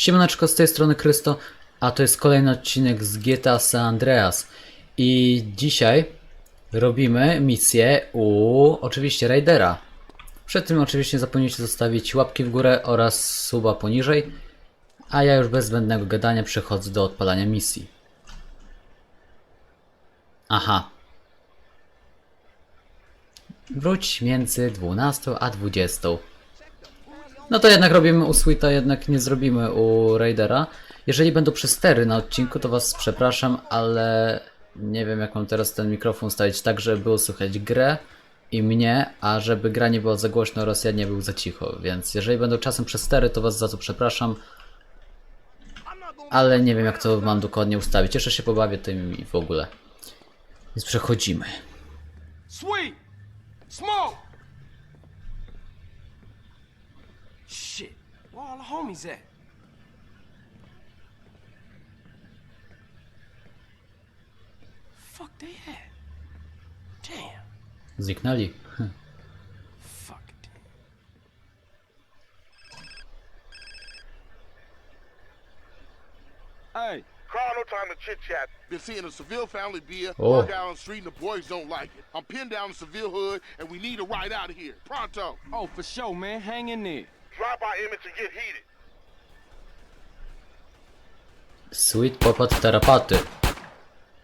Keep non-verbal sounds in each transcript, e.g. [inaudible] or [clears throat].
Siemaneczko, z tej strony Krysto, a to jest kolejny odcinek z GTA San Andreas. I dzisiaj robimy misję u oczywiście Raidera. Przed tym oczywiście zapomnijcie zostawić łapki w górę oraz suba poniżej. A ja już bez zbędnego gadania przechodzę do odpalania misji. Aha. Wróć między 12 a 20. No to jednak robimy u Sweeta, jednak nie zrobimy u Raidera. Jeżeli będą przestery na odcinku, to was przepraszam, ale nie wiem jak mam teraz ten mikrofon ustawić tak, żeby było słychać grę i mnie, a żeby gra nie była za głośno oraz ja nie był za cicho, więc jeżeli będą czasem przestery, to was za to przepraszam. Ale nie wiem jak to mam dokładnie ustawić. Jeszcze się pobawię tym i w ogóle. Więc przechodzimy. Sweet! Smoke! All the homies at? Fuck they at? Damn, Zniknęli. fuck it. Hey, Carl, no time to chit chat. Been seeing a Seville family beer Oh. walk down the street and the boys don't like it. I'm pinned down in Seville hood and we need a ride out of here. Pronto. oh for sure, man, hang in there. Get heated. Sweet popadł tarapaty.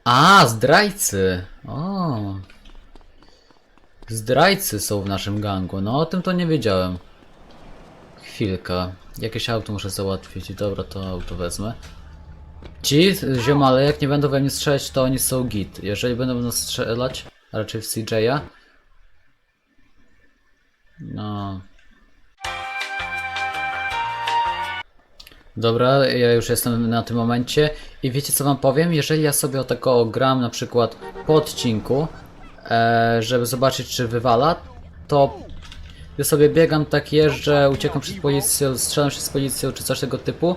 A, zdrajcy! O. Zdrajcy są w naszym gangu. No o tym to nie wiedziałem. Chwilka. Jakieś auto muszę załatwić. Dobra, to auto wezmę. Ci ziomale, jak nie będą we mnie strzelać, to oni są git. Jeżeli będą w strzelać, raczej w CJ'a. No. Dobra, ja już jestem na tym momencie i wiecie co wam powiem? Jeżeli ja sobie o tego gram na przykład po odcinku, e, żeby zobaczyć czy wywala, to ja sobie biegam tak jeżdżę, uciekam przed policją, strzelam się z policją czy coś tego typu,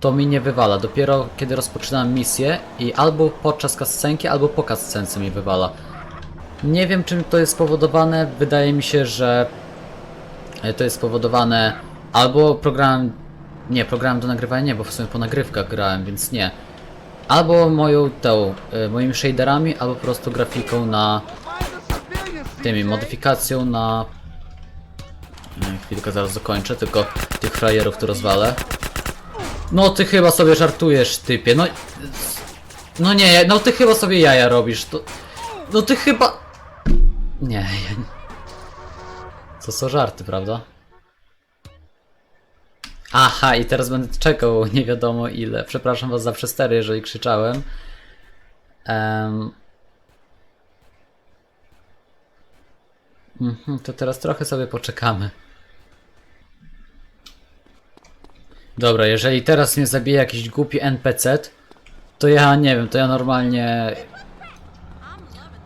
to mi nie wywala. Dopiero kiedy rozpoczynam misję i albo podczas cutscenki, albo po cutscence mi wywala. Nie wiem czym to jest spowodowane, wydaje mi się, że E, To jest spowodowane albo programem. Nie, programem do nagrywania nie, bo w sumie po nagrywkach grałem, więc nie. Albo moją tą, e, moimi shaderami, albo po prostu grafiką na tymi, modyfikacją na. Chwilkę zaraz dokończę, tylko tych frajerów tu rozwalę. No ty chyba sobie żartujesz, typie, no. No nie, no ty chyba sobie jaja robisz, to. No ty chyba. Nie, nie. To są żarty, prawda? Aha, i teraz będę czekał nie wiadomo ile. Przepraszam was za przestery, jeżeli krzyczałem. Em. Mhm, to teraz trochę sobie poczekamy. Dobra, jeżeli teraz mnie zabije jakiś głupi NPC, to ja nie wiem, to ja normalnie...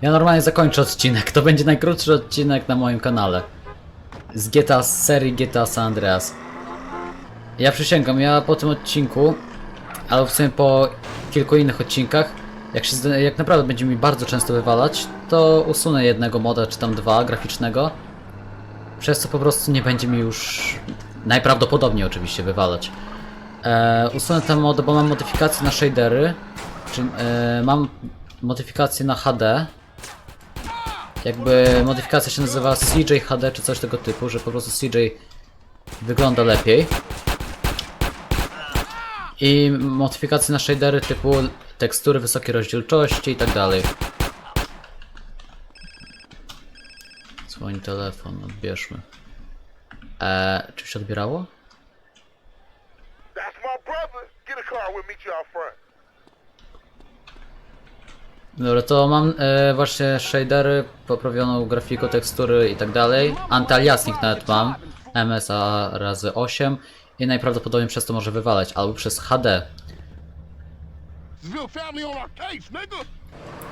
Ja normalnie zakończę odcinek. To będzie najkrótszy odcinek na moim kanale z GTA, z serii GTA San Andreas. Ja przysięgam, ja po tym odcinku, albo w sumie po kilku innych odcinkach, jak, się, jak naprawdę będzie mi bardzo często wywalać, to usunę jednego moda, czy tam dwa graficznego, przez co po prostu nie będzie mi już najprawdopodobniej oczywiście wywalać. E, usunę ten mod, bo mam modyfikacje na shadery, czy e, mam modyfikację na HD, jakby modyfikacja się nazywa CJ HD czy coś tego typu, że po prostu CJ wygląda lepiej. I modyfikacje na shadery typu tekstury wysokiej rozdzielczości i tak dalej. Dzwoni telefon, odbierzmy. Eee, czy się odbierało? Dobra, to mam e, właśnie shadery, poprawioną grafikę, tekstury i tak dalej. Antyaliasnik nawet mam. MSA razy 8 i najprawdopodobniej przez to może wywalać, albo przez HD.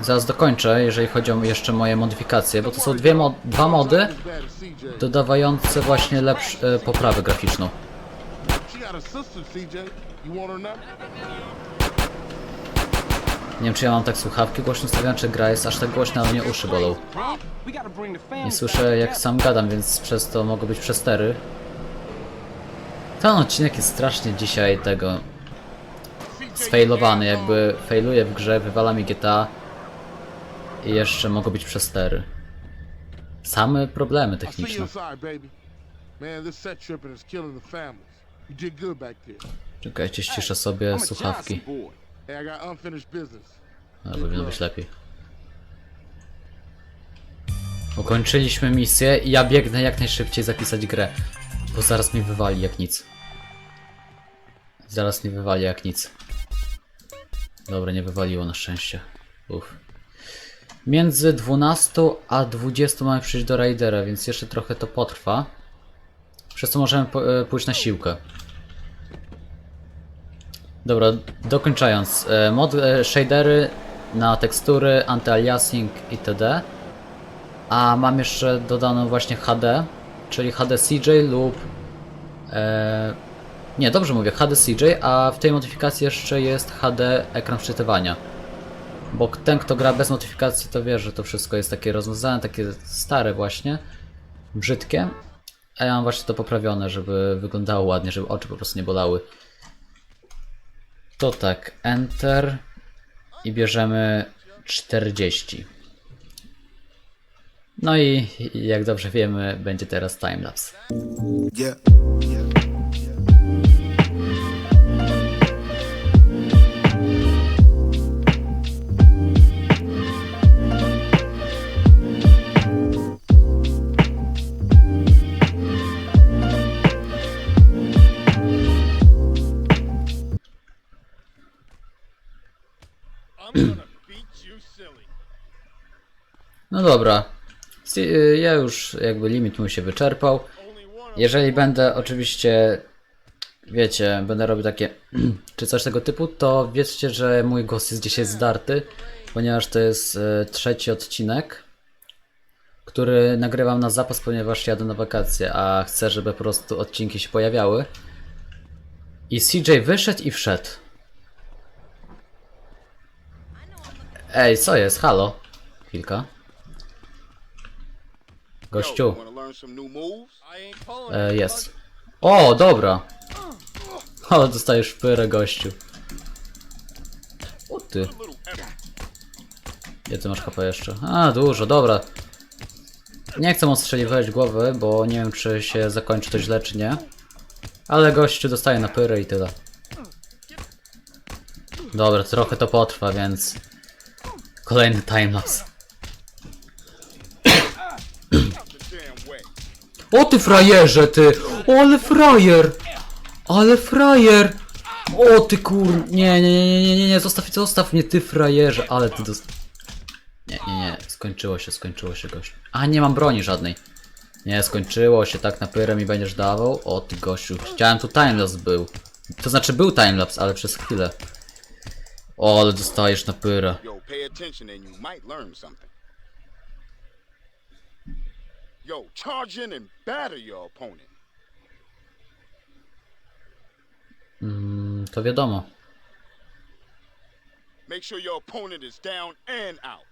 Zaraz dokończę, jeżeli chodzi o jeszcze moje modyfikacje, bo to są dwie mo dwa mody dodawające właśnie lepsze e, poprawę graficzną. Nie wiem czy ja mam tak słuchawki głośno ustawione, czy gra jest aż tak głośna, ale mnie uszy bolą. Nie słyszę jak sam gadam, więc przez to mogą być przestery. Ten odcinek jest strasznie dzisiaj tego sfailowany, jakby failuje w grze, wywala mi GTA i jeszcze mogą być przestery. Same problemy techniczne. Czekajcie, ściszę sobie słuchawki. No, powinno być lepiej. Ukończyliśmy misję i ja biegnę jak najszybciej zapisać grę. Bo zaraz mi wywali jak nic. Zaraz mi wywali jak nic. Dobra, nie wywaliło na szczęście. Uff. Między 12 a 20 mamy przyjść do Raidera, więc jeszcze trochę to potrwa. Przez co możemy e, pójść na siłkę. Dobra, dokończając. e, Mod e, shadery na tekstury, anti-aliasing itd. A mam jeszcze dodaną właśnie HD, czyli HD CJ lub. E, nie, dobrze mówię, HD CJ, a w tej modyfikacji jeszcze jest HD ekran wczytywania. Bo ten, kto gra bez modyfikacji, to wie, że to wszystko jest takie rozmazane, takie stare, właśnie, brzydkie. A ja mam właśnie to poprawione, żeby wyglądało ładnie, żeby oczy po prostu nie bolały. To tak, Enter i bierzemy 40. No i jak dobrze wiemy, będzie teraz timelapse. Yeah. No dobra. Y, Ja już jakby limit mój się wyczerpał. Jeżeli będę oczywiście, wiecie, będę robił takie [clears throat] czy coś tego typu, to wiedzcie, że mój głos jest dzisiaj zdarty, ponieważ to jest e, trzeci odcinek, który nagrywam na zapas, ponieważ jadę na wakacje, a chcę, żeby po prostu odcinki się pojawiały. I CJ wyszedł i wszedł. Ej, co jest? Halo? Chwilka. Gościu. Moves? E, jest. O, dobra. [laughs] O, dostajesz pyrę, gościu. O ty. Ile ty masz HP jeszcze? A, dużo, dobra. Nie chcę ostrzeliwać głowy, bo nie wiem, czy się zakończy to źle, czy nie. Ale gościu dostaje na pyrę i tyle. Dobra, trochę to potrwa, więc... Kolejny timelapse. O ty frajerze, ty! O, ale frajer! Ale frajer! O ty kur... Nie, nie, nie, nie, nie, nie, zostaw, zostaw mnie, ty frajerze, ale ty dos... Nie, nie, nie, skończyło się, skończyło się, gość. A, nie mam broni żadnej. Nie, skończyło się, tak na pyrę mi będziesz dawał? O ty gościu, chciałem tu timelapse był. To znaczy był timelapse, ale przez chwilę. O, ale dostajesz na pyrę. Yo, charge in and batter your opponent. Mm, to wiadomo. Make sure your opponent is down and out.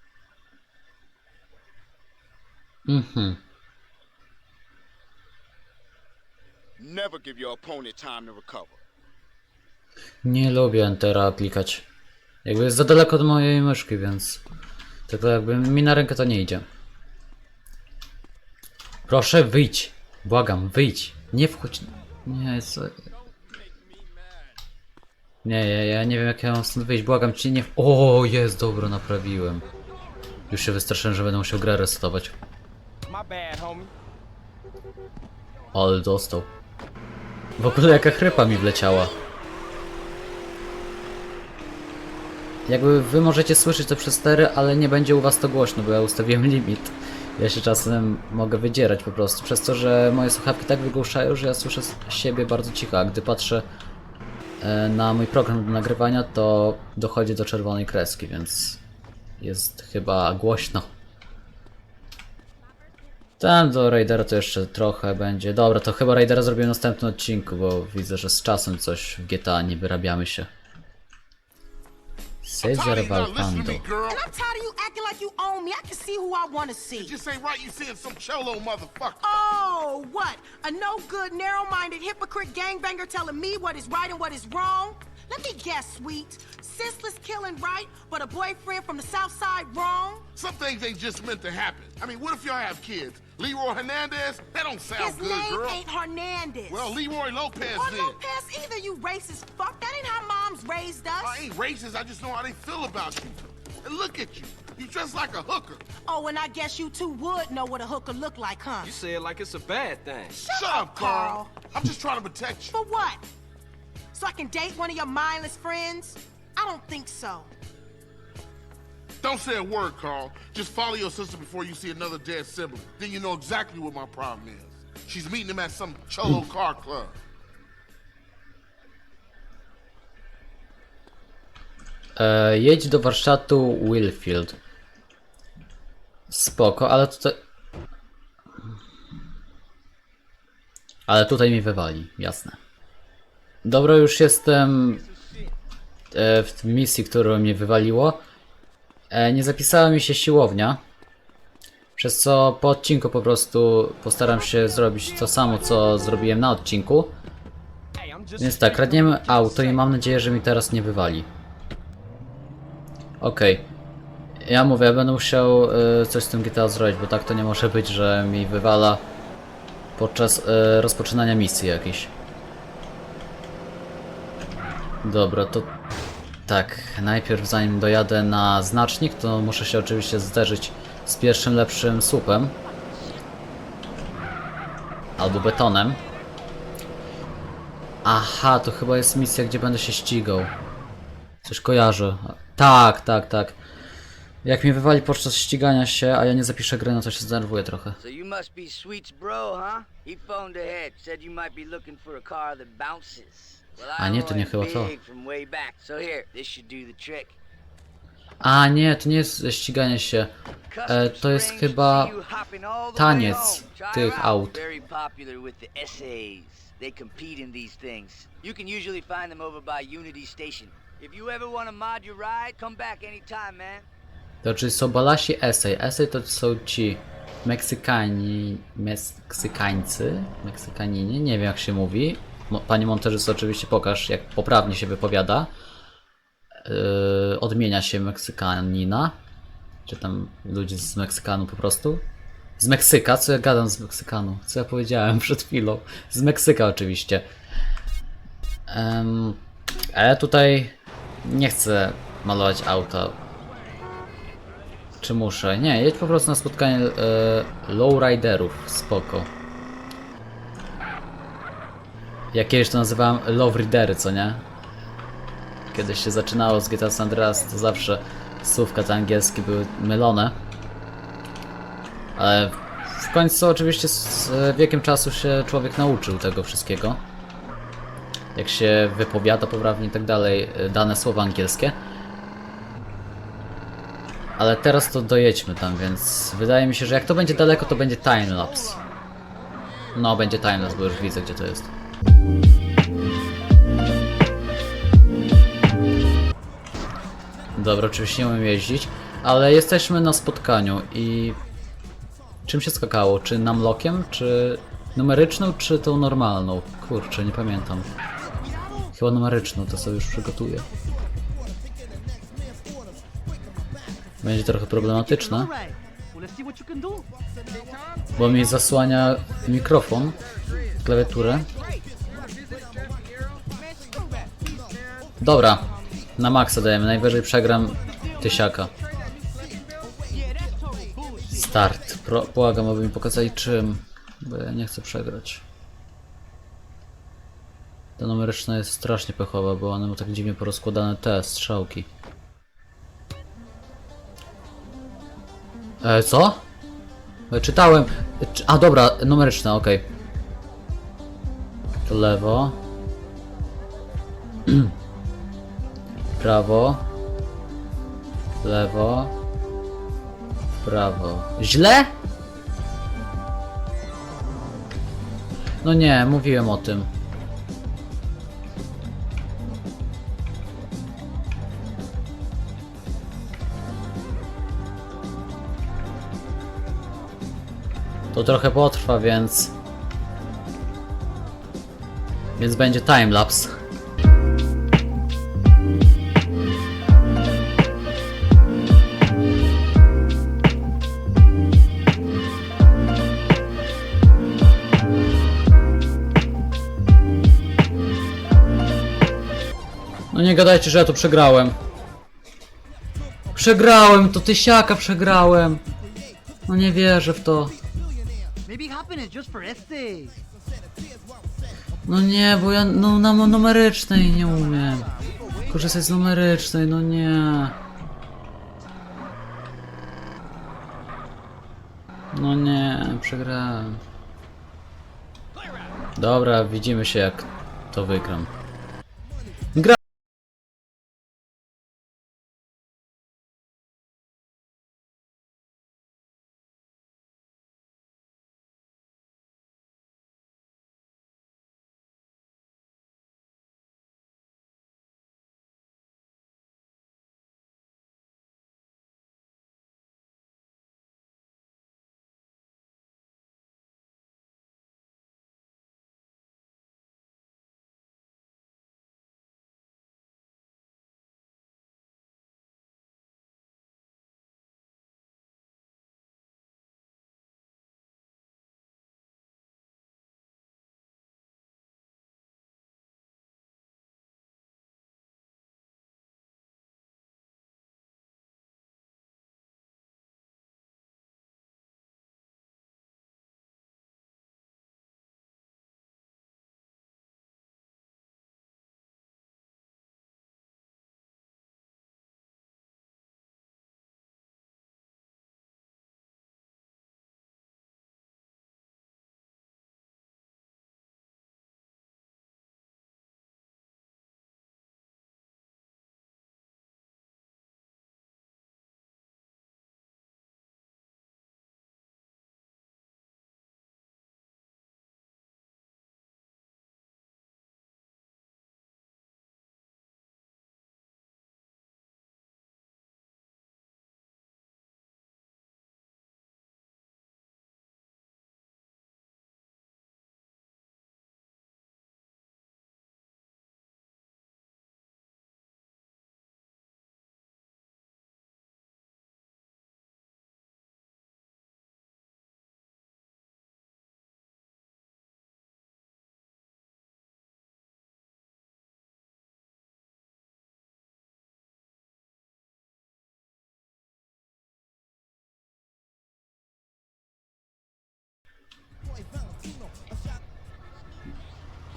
Mhm. Never give your opponent time to recover. Nie lubię Entera klikać. Jakby jest za daleko od mojej myszki, więc... Tylko jakby mi na rękę to nie idzie. Proszę wyjdź. Błagam, wyjdź. Nie wchodź. Nie, co... Nie, ja, ja nie wiem jak ja mam stąd wyjść. Błagam cię, nie... O, jest, dobro, naprawiłem. Już się wystraszyłem, że będę musiał grę resetować. Ale dostał. W ogóle jaka chrypa mi wleciała. Jakby wy możecie słyszeć to przez stery, ale nie będzie u was to głośno, bo ja ustawiłem limit. Ja się czasem mogę wydzierać po prostu, przez to, że moje słuchawki tak wygłuszają, że ja słyszę siebie bardzo cicho, a gdy patrzę e, na mój program do nagrywania, to dochodzi do czerwonej kreski, więc jest chyba głośno. Tam do Raidera to jeszcze trochę będzie. Dobra, to chyba Raidera zrobię w następnym odcinku, bo widzę, że z czasem coś w GTA nie wyrabiamy się. I'm tired Cesar of you to me, girl. And I'm tired of you acting like you own me. I can see who I want to see. It just ain't right you seeing some cholo motherfucker. Oh, what? A no good, narrow minded hypocrite gangbanger telling me what is right and what is wrong? Let me guess, sweet. Senseless killing right, but a boyfriend from the south side wrong? Some things ain't just meant to happen. I mean, what if y'all have kids? Leroy Hernandez? That don't sound His good, name girl. ain't Hernandez. Well, Leroy Lopez or then. Lopez either, you racist fuck. That ain't how moms raised us. I ain't racist. I just know how they feel about you. And look at you. You dress like a hooker. Oh, and I guess you two would know what a hooker look like, huh? You say it like it's a bad thing. Shut, up, Carl. I'm just trying to protect you. For what? So I can date one of your mindless friends? I don't think so. Don't say a word, Carl. Just follow your sister before you see another dead sibling. Then you know exactly what my problem is. She's meeting him at some cholo car club. E, jedź do warsztatu Willfield. Spoko, ale tutaj... Ale tutaj mi wywali, jasne. Dobra, już jestem e, w misji, którą mnie wywaliło. E, nie zapisała mi się siłownia. Przez co po odcinku po prostu postaram się zrobić to samo, co zrobiłem na odcinku. Więc tak, kradniemy auto i mam nadzieję, że mi teraz nie wywali. Okej. Ja mówię, ja będę musiał y, coś z tym GTA zrobić, bo tak to nie może być, że mi wywala podczas rozpoczynania misji jakiejś. Dobra, to tak, najpierw zanim dojadę na znacznik, to muszę się oczywiście zderzyć z pierwszym lepszym słupem. Albo betonem. Aha, to chyba jest misja, gdzie będę się ścigał. Coś kojarzę. Tak, tak, tak. Jak mnie wywali podczas ścigania się, a ja nie zapiszę gry, no to się zdenerwuję trochę. So you must be Sweet's bro, huh? He phoned ahead, said you might be looking for a car that bounces. A nie, to nie chyba to. A nie, to nie jest ściganie się. E, to jest chyba taniec tych aut. They compete in these things. You can usually find them over by Unity Station. If you ever want to mod your ride, come back anytime, man. To czyli są Balasi Essay. Essay to są ci Meksykani... Meksykańcy? Meksykanini? Nie wiem jak się mówi. Panie montażysto oczywiście pokaż jak poprawnie się wypowiada. Yy, odmienia się Meksykanina. Czy tam ludzi z Meksykanu po prostu. Z Meksyka? Co ja gadam z Meksykanu? Co ja powiedziałem [laughs] przed chwilą? Z Meksyka oczywiście. Em, ale tutaj nie chcę malować auta. Czy muszę? Nie, jedź po prostu na spotkanie e, lowriderów. Spoko. Ja kiedyś to nazywałem lowridery, co nie? Kiedyś się zaczynało z GTA San Andreas, to zawsze słówka te angielskie były mylone. Ale w końcu oczywiście z wiekiem czasu się człowiek nauczył tego wszystkiego. Jak się wypowiada poprawnie i tak dalej, dane słowa angielskie. Ale teraz to dojedźmy tam, więc wydaje mi się, że jak to będzie daleko, to będzie timelapse. No, będzie timelapse, bo już widzę, gdzie to jest. Dobra, oczywiście nie umiem jeździć, ale jesteśmy na spotkaniu i... Czym się skakało? Czy namlokiem, czy numeryczną, czy tą normalną? Kurczę, nie pamiętam. Chyba numeryczną, to sobie już przygotuję. Będzie trochę problematyczne, bo mi zasłania mikrofon, klawiaturę. Dobra, na maksa dajemy, najwyżej przegram tysiaka. Start. Pro, błagam, aby mi pokazali czym, bo ja nie chcę przegrać. Ta numeryczna jest strasznie pechowa, bo one ma tak dziwnie porozkładane te strzałki. E, co? E, czytałem. E, czy- A dobra, numeryczna, okej. To lewo. [clears throat] prawo, lewo, prawo. Źle? No nie, mówiłem o tym. To trochę potrwa, więc... Więc będzie timelapse. Gadajcie, że ja tu przegrałem. Przegrałem, to tysiaka przegrałem. No nie wierzę w to. No nie, bo ja no, na numerycznej nie umiem. Korzystać z numerycznej, no nie. No nie, przegrałem. Dobra, widzimy się jak to wygram.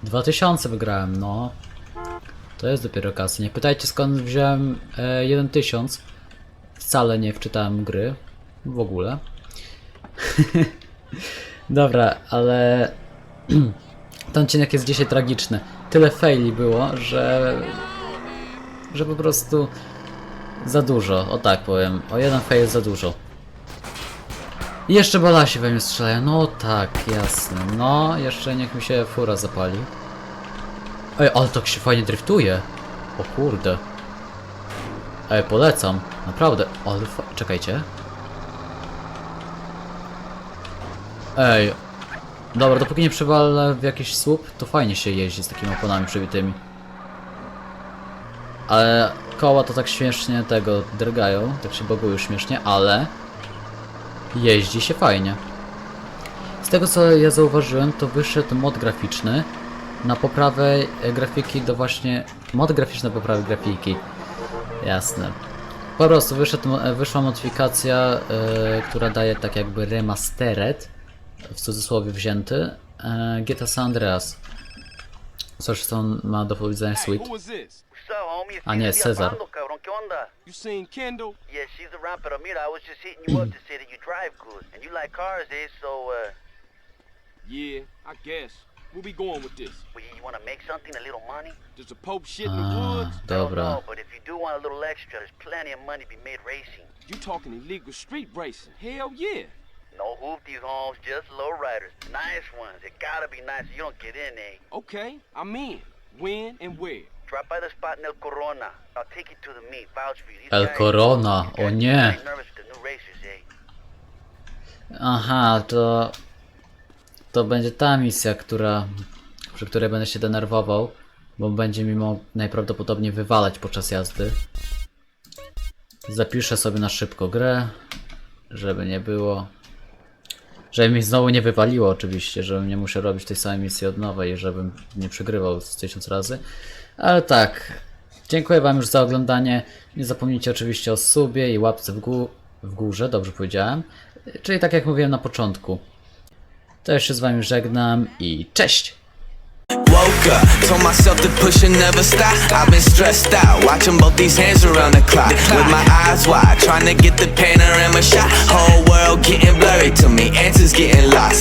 2000 wygrałem, no. To jest dopiero kasy. Nie pytajcie skąd wziąłem e, 1000. Wcale nie wczytałem gry. W ogóle. [laughs] Dobra, ale... [clears throat] Ten odcinek jest dzisiaj tragiczny. Tyle faili było, że... Że po prostu... Za dużo, o tak powiem. O jeden fail za dużo. Jeszcze balasi we mnie strzelają. No tak, jasne. No, jeszcze niech mi się fura zapali. Ej, ale tak się fajnie driftuje. O kurde. Ej, polecam. Naprawdę. Ale. Czekajcie. Ej. Dobra, dopóki nie przewalę w jakiś słup, to fajnie się jeździ z takimi oponami przybitymi. Ale koła to tak śmiesznie tego drgają, tak się bogują śmiesznie, ale jeździ się fajnie. Z tego co ja zauważyłem, to wyszedł mod graficzny na poprawę e, grafiki do właśnie... Mod graficzny na poprawę grafiki. Jasne. Po prostu wyszedł, e, wyszła modyfikacja, e, która daje tak jakby remastered, w cudzysłowie wzięty, e, GTA San Andreas. Coś co on ma do powiedzenia Sweet. Ah, nie, Cesar Cesar. Pablo, cabrón. ¿Qué onda? You seen Kendall? Yeah, she's around, pero mira, I was just hitting you up to say that you drive good. And you like cars, eh? So, uh, Yeah, I guess. We'll be going with this? well, you want to make something, a little money? Does the Pope shit in the woods? I don't dobra. know, but if you do want a little extra, there's plenty of money to be made racing. You talking illegal street racing? Hell yeah. No hoopty homes, just low riders. Nice ones. It gotta be nice. You don't get in, eh? Okay, I'm in. When and where? El Corona. O nie. eh? Aha, to to będzie ta misja, która, przy której będę się denerwował, bo będzie mi mógł najprawdopodobniej wywalać podczas jazdy. Zapiszę sobie na szybko grę, żeby nie było. Żeby mi znowu nie wywaliło oczywiście, żebym nie musiał robić tej samej misji od nowa i żebym nie przegrywał tysiąc razy. Ale tak, dziękuję wam już za oglądanie. Nie zapomnijcie oczywiście o subie i łapce w, gó w górze, dobrze powiedziałem. Czyli tak jak mówiłem na początku. To się z wami żegnam i cześć! Woke up, told myself to push and never stop. I've been stressed out, watching both these hands around the clock. With my eyes wide, trying to get the panorama shot. Whole world getting blurry to me, answers getting lost.